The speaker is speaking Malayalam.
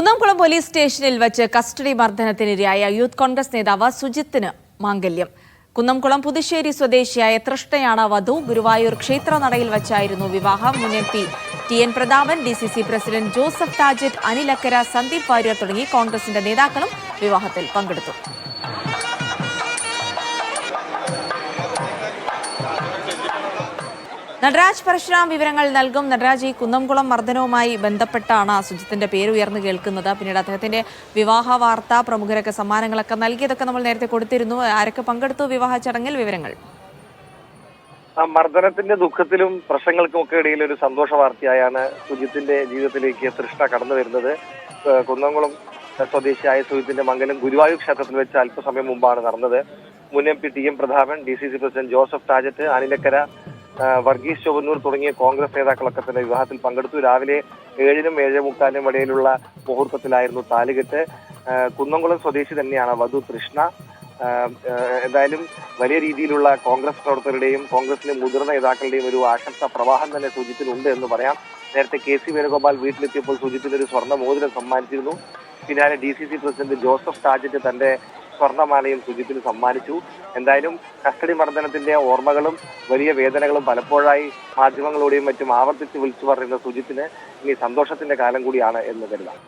കുന്നംകുളം പോലീസ് സ്റ്റേഷനിൽ വച്ച് കസ്റ്റഡി മർദ്ദനത്തിനിരയായ യൂത്ത് കോൺഗ്രസ് നേതാവ് സുജിത്തിന് മാംഗല്യം. കുന്നംകുളം പുതുശ്ശേരി സ്വദേശിയായ തൃഷ്ണയാണ് വധു. ഗുരുവായൂർ ക്ഷേത്ര നടയിൽ വച്ചായിരുന്നു വിവാഹം. മുൻ M P T N Prathapan D C C president Joseph Tajet Anilakkara Sandeep Warrier തുടങ്ങി കോൺഗ്രസിന്റെ നേതാക്കളും വിവാഹത്തിൽ പങ്കെടുത്തു. നടരാജ് പരശുരാം വിവരങ്ങൾ നൽകും. നടരാജ് ഈ കുന്നംകുളം മർദ്ദനവുമായി ബന്ധപ്പെട്ടാണ് സുജിത്തിന്റെ പേര് ഉയർന്നു കേൾക്കുന്നത്. പിന്നീട് അദ്ദേഹത്തിന്റെ വിവാഹ വാർത്ത പ്രമുഖരൊക്കെ സമ്മാനങ്ങളൊക്കെ നൽകിയതൊക്കെ നമ്മൾ നേരത്തെ കൊടുത്തിരുന്നു. ആരൊക്കെ പങ്കെടുത്തു വിവാഹ ചടങ്ങിൽ? വിവരങ്ങൾ. മർദ്ദനത്തിന്റെ ദുഃഖത്തിലും പ്രശ്നങ്ങൾക്കും ഒക്കെ ഇടയിൽ ഒരു സന്തോഷ വാർത്തയായാണ് സുജിത്തിന്റെ ജീവിതത്തിലേക്ക് തൃഷ്ണ കടന്നു വരുന്നത്. കുന്നംകുളം സ്വദേശിയായ സുജിത്തിന്റെ മംഗലം ഗുരുവായൂർ ക്ഷേത്രത്തിൽ വെച്ച് അല്പസമയം മുമ്പാണ് നടന്നത്. മുൻ M P T M Prathapan D C C president Joseph Tajet Anilakkara Varghese Chowvannur തുടങ്ങിയ കോൺഗ്രസ് നേതാക്കളൊക്കെ തന്നെ വിവാഹത്തിൽ പങ്കെടുത്തു. രാവിലെ ഏഴിനും ഏഴേ മുക്കാലിനും ഇടയിലുള്ള മുഹൂർത്തത്തിലായിരുന്നു താലുകെട്ട്. കുന്നംകുളം സ്വദേശി തന്നെയാണ് വധു ആഹ് എന്തായാലും വലിയ രീതിയിലുള്ള കോൺഗ്രസ് പ്രവർത്തകരുടെയും കോൺഗ്രസിലെ മുതിർന്ന നേതാക്കളുടെയും ഒരു ആശംസ പ്രവാഹം തന്നെ സൂചിത്തിലുണ്ട് എന്ന് പറയാം. നേരത്തെ കെ സി വേണുഗോപാൽ വീട്ടിലെത്തിയപ്പോൾ സുജിത്തിന് ഒരു സ്വർണ മോതിരം സമ്മാനിച്ചിരുന്നു. പിന്നാലെ D C C president Joseph Tajet തന്റെ സ്വർണമാലയും സുജിത്തിന് സമ്മാനിച്ചു. എന്തായാലും കസ്റ്റഡി മർദ്ദനത്തിന്റെ ഓർമ്മകളും വലിയ വേദനകളും പലപ്പോഴായി മാധ്യമങ്ങളോടെയും മറ്റും ആവർത്തിച്ച് വിളിച്ചു പറയുന്ന സുജിത്തിന് ഇനി സന്തോഷത്തിന്റെ കാലം കൂടിയാണ് എന്ന് കരുതാം.